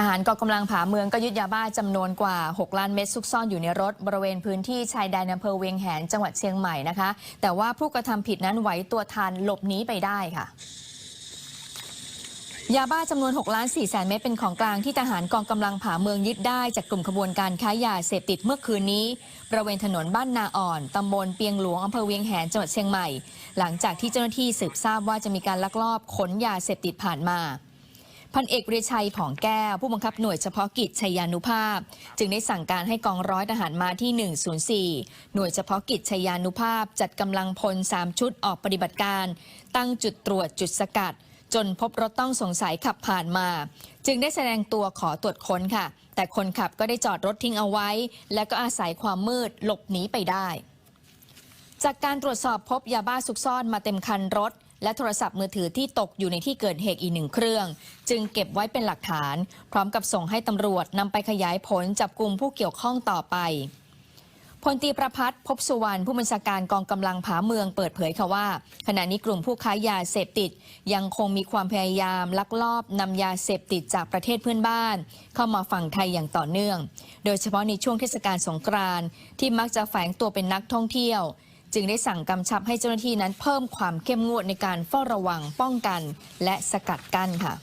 ทหารกองกำลังผาเมืองก็ยึดยาบ้าจำนวนกว่า 6 ล้านเม็ดซุกซ่อนอยู่ในรถ บริเวณพื้นที่ชายแดนอำเภอเวียงแหงจังหวัดเชียงใหม่นะคะ แต่ว่าผู้กระทำผิดนั้นไหวตัวทันหลบหนีไปได้ค่ะ ยาบ้าจำนวน 6 ล้าน4แสนเม็ดเป็นของกลางที่ทหารกองกำลังผาเมืองยึดได้จากกลุ่มขบวนการค้ายาเสพติดเมื่อคืนนี้ บริเวณถนนบ้านนาอ่อนตำบลเปียงหลวงอำเภอเวียงแหงจังหวัดเชียงใหม่ หลังจากที่เจ้าหน้าที่สืบทราบว่าจะมีการลักลอบขนยาเสพติดผ่านมา พันเอกเรีชัยผ่องแก้ว ผู้บังคับหน่วยเฉพาะกิจชัยานุภาพ จึงได้สั่งการให้กองร้อยทหารมาที่ 104 หน่วยเฉพาะกิจชัยยานุภาพ จัดกำลังพล 3 ชุดออกปฏิบัติการ ตั้งจุดตรวจจุดสกัด จนพบรถต้องสงสัยขับผ่านมา จึงได้แสดงตัวขอตรวจค้นค่ะ แต่คนขับก็ได้จอดรถทิ้งเอาไว้ และก็อาศัยความมืดหลบหนีไปได้ จากการตรวจสอบพบยาบ้าซุกซ่อนมาเต็มคันรถ และโทรศัพท์มือถือที่ตกอยู่ในที่เกิดเหตุอีกหนึ่งเครื่อง จึงเก็บไว้เป็นหลักฐาน พร้อมกับส่งให้ตำรวจนำไปขยายผลจับกลุ่มผู้เกี่ยวข้องต่อไปพลตีประพัฒน์พบสุวรรณผู้บัญชาการกองกำลังผาเมืองเปิดเผยค่ะว่า ขณะนี้กลุ่มผู้ค้ายาเสพติด ยังคงมีความพยายามลักลอบนำยาเสพติดจากประเทศเพื่อนบ้าน เข้ามาฝั่งไทยอย่างต่อเนื่อง โดยเฉพาะในช่วงเทศกาลสงกรานต์ที่มักจะแฝงตัวเป็นนักท่องเที่ยว จึงได้สั่งกำชับให้เจ้าหน้าที่นั้นเพิ่มความเข้มงวดในการเฝ้าระวังป้องกัน และสกัดกั้นค่ะ